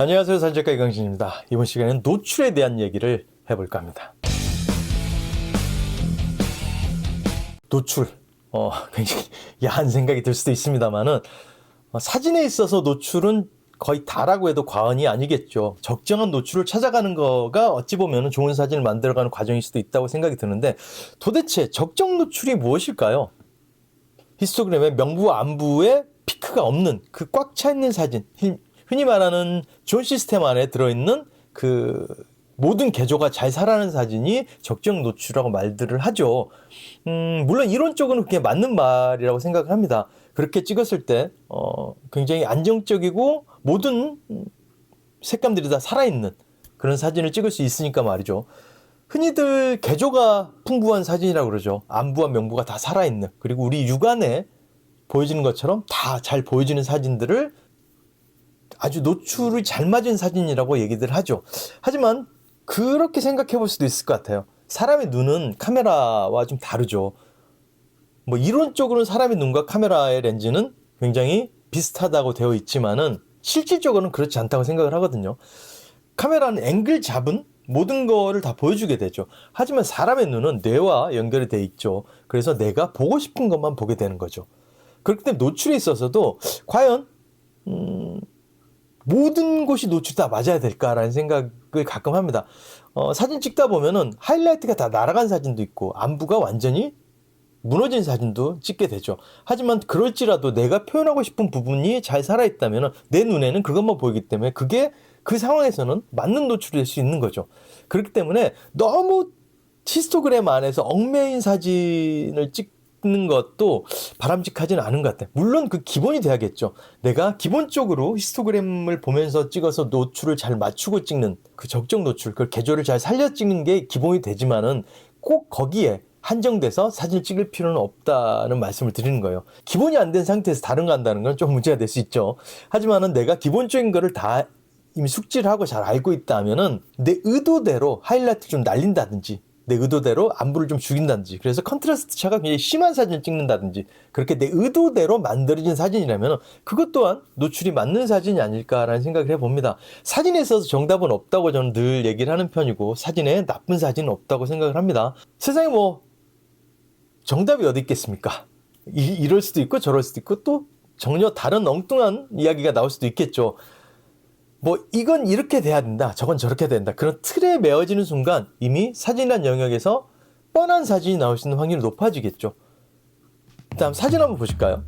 안녕하세요. 산책가 이강신입니다. 이번 시간에는 노출에 대한 얘기를 해볼까 합니다. 노출. 어, 굉장히 야한 생각이 들 수도 있습니다만은, 어, 사진에 있어서 노출은 거의 다라고 해도 과언이 아니겠죠. 적정한 노출을 찾아가는 거가 어찌 보면 좋은 사진을 만들어가는 과정일 수도 있다고 생각이 드는데, 도대체 적정 노출이 무엇일까요? 히스토그램의 명부 안부에 피크가 없는 그 꽉 차 있는 사진 흔- 흔히 말하는 존 시스템 안에 들어있는 그 모든 개조가 잘 살아는 사진이 적정 노출이라고 말들을 하죠. 음, 물론 이론적으로는 그게 맞는 말이라고 생각을 합니다. 그렇게 찍었을 때 어, 굉장히 안정적이고 모든 음, 색감들이 다 살아있는 그런 사진을 찍을 수 있으니까 말이죠. 흔히들 개조가 풍부한 사진이라고 그러죠. 안부와 명부가 다 살아있는 그리고 우리 육안에 보여지는 것처럼 다 잘 보여지는 사진들을 아주 노출이 잘 맞은 사진이라고 얘기들 하죠. 하지만 그렇게 생각해 볼 수도 있을 것 같아요. 사람의 눈은 카메라와 좀 다르죠. 뭐 이론적으로는 사람의 눈과 카메라의 렌즈는 굉장히 비슷하다고 되어 있지만은 실질적으로는 그렇지 않다고 생각을 하거든요. 카메라는 앵글 잡은 모든 거를 다 보여주게 되죠. 하지만 사람의 눈은 뇌와 연결이 돼 있죠. 그래서 내가 보고 싶은 것만 보게 되는 거죠. 그렇기 때문에 노출에 있어서도 과연 음, 모든 곳이 노출이 다 맞아야 될까라는 생각을 가끔 합니다. 어, 사진 찍다 보면은 하이라이트가 다 날아간 사진도 있고 안부가 완전히 무너진 사진도 찍게 되죠. 하지만 그럴지라도 내가 표현하고 싶은 부분이 잘 살아있다면 내 눈에는 그것만 보이기 때문에 그게 그 상황에서는 맞는 노출이 될 수 있는 거죠. 그렇기 때문에 너무 히스토그램 안에서 얽매인 사진을 찍 는 것도 바람직하지는 않은 것 같아요. 물론 그 기본이 돼야겠죠. 내가 기본적으로 히스토그램을 보면서 찍어서 노출을 잘 맞추고 찍는 그 적정 노출, 그 개조를 잘 살려 찍는 게 기본이 되지만은 꼭 거기에 한정돼서 사진을 찍을 필요는 없다는 말씀을 드리는 거예요. 기본이 안 된 상태에서 다른 거 한다는 건 좀 문제가 될 수 있죠. 하지만은 내가 기본적인 거를 다 이미 숙지를 하고 잘 알고 있다면은 내 의도대로 하이라이트 좀 날린다든지 내 의도대로 안부를 좀 죽인다든지 그래서 컨트라스트 차가 굉장히 심한 사진을 찍는다든지 그렇게 내 의도대로 만들어진 사진이라면 그것 또한 노출이 맞는 사진이 아닐까라는 생각을 해봅니다. 사진에 있어서 정답은 없다고 저는 늘 얘기를 하는 편이고 사진에 나쁜 사진은 없다고 생각을 합니다. 세상에 뭐 정답이 어디 있겠습니까? 이, 이럴 수도 있고 저럴 수도 있고 또 전혀 다른 엉뚱한 이야기가 나올 수도 있겠죠. 뭐 이건 이렇게 돼야 된다. 저건 저렇게 된다. 그런 틀에 메어지는 순간 이미 사진이란 영역에서 뻔한 사진이 나올 수 있는 확률이 높아지겠죠. 다음 사진 한번 보실까요?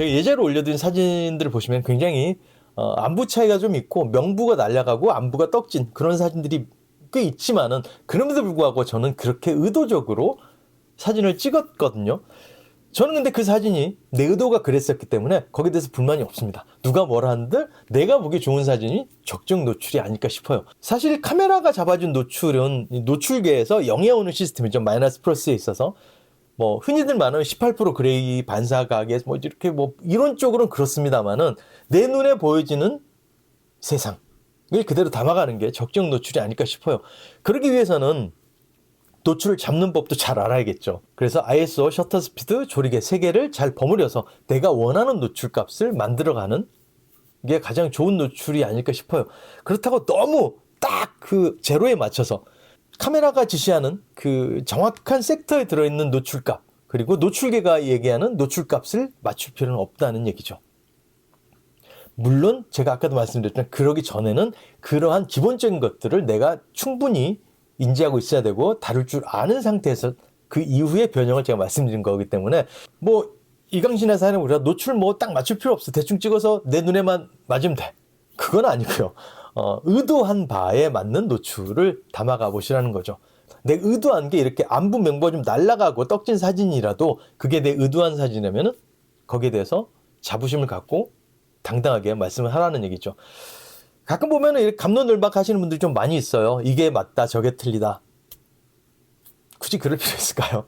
제가 예제로 올려드린 사진들을 보시면 굉장히 어, 안부 차이가 좀 있고 명부가 날아가고 안부가 떡진 그런 사진들이 꽤 있지만은 그럼에도 불구하고 저는 그렇게 의도적으로 사진을 찍었거든요. 저는 근데 그 사진이 내 의도가 그랬었기 때문에 거기에 대해서 불만이 없습니다. 누가 뭐라 한들 내가 보기 좋은 사진이 적정 노출이 아닐까 싶어요. 사실 카메라가 잡아준 노출은 이 노출계에서 영해 오는 시스템이죠. 마이너스 플러스에 있어서 뭐 흔히들 말하는 18% 그레이 반사각에 뭐 이렇게 뭐 이론적으로는 그렇습니다만은 내 눈에 보여지는 세상을 그대로 담아가는 게 적정 노출이 아닐까 싶어요. 그러기 위해서는 노출을 잡는 법도 잘 알아야겠죠. 그래서 ISO, 셔터 스피드, 조리개 세 개를 잘 버무려서 내가 원하는 노출 값을 만들어가는 게 가장 좋은 노출이 아닐까 싶어요. 그렇다고 너무 딱 그 제로에 맞춰서 카메라가 지시하는 그 정확한 섹터에 들어있는 노출값 그리고 노출계가 얘기하는 노출값을 맞출 필요는 없다는 얘기죠. 물론 제가 아까도 말씀드렸지만 그러기 전에는 그러한 기본적인 것들을 내가 충분히 인지하고 있어야 되고 다룰 줄 아는 상태에서 그 이후에 변형을 제가 말씀드린 거기 때문에 뭐 이강신의 사연은 우리가 노출 뭐 딱 맞출 필요 없어. 대충 찍어서 내 눈에만 맞으면 돼. 그건 아니고요 어, 의도한 바에 맞는 노출을 담아가 보시라는 거죠. 내 의도한 게 이렇게 안부 멤버가 좀 날아가고 떡진 사진이라도 그게 내 의도한 사진이라면은 거기에 대해서 자부심을 갖고 당당하게 말씀을 하라는 얘기죠. 가끔 보면은 이렇게 감론을박 하시는 분들이 좀 많이 있어요. 이게 맞다, 저게 틀리다. 굳이 그럴 필요 있을까요?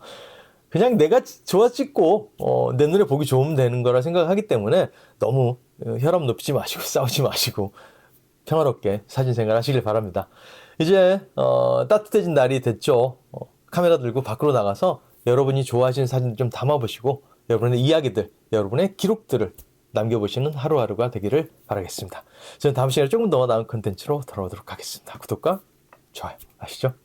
그냥 내가 좋아 찍고 어, 내 눈에 보기 좋으면 되는 거라 생각하기 때문에 너무 어, 혈압 높이지 마시고 싸우지 마시고 평화롭게 사진 생활 하시길 바랍니다. 이제 어, 따뜻해진 날이 됐죠. 어, 카메라 들고 밖으로 나가서 여러분이 좋아하시는 사진 좀 담아보시고 여러분의 이야기들, 여러분의 기록들을 남겨보시는 하루하루가 되기를 바라겠습니다. 저는 다음 시간에 조금 더 나은 컨텐츠로 돌아오도록 하겠습니다. 구독과 좋아요 아시죠?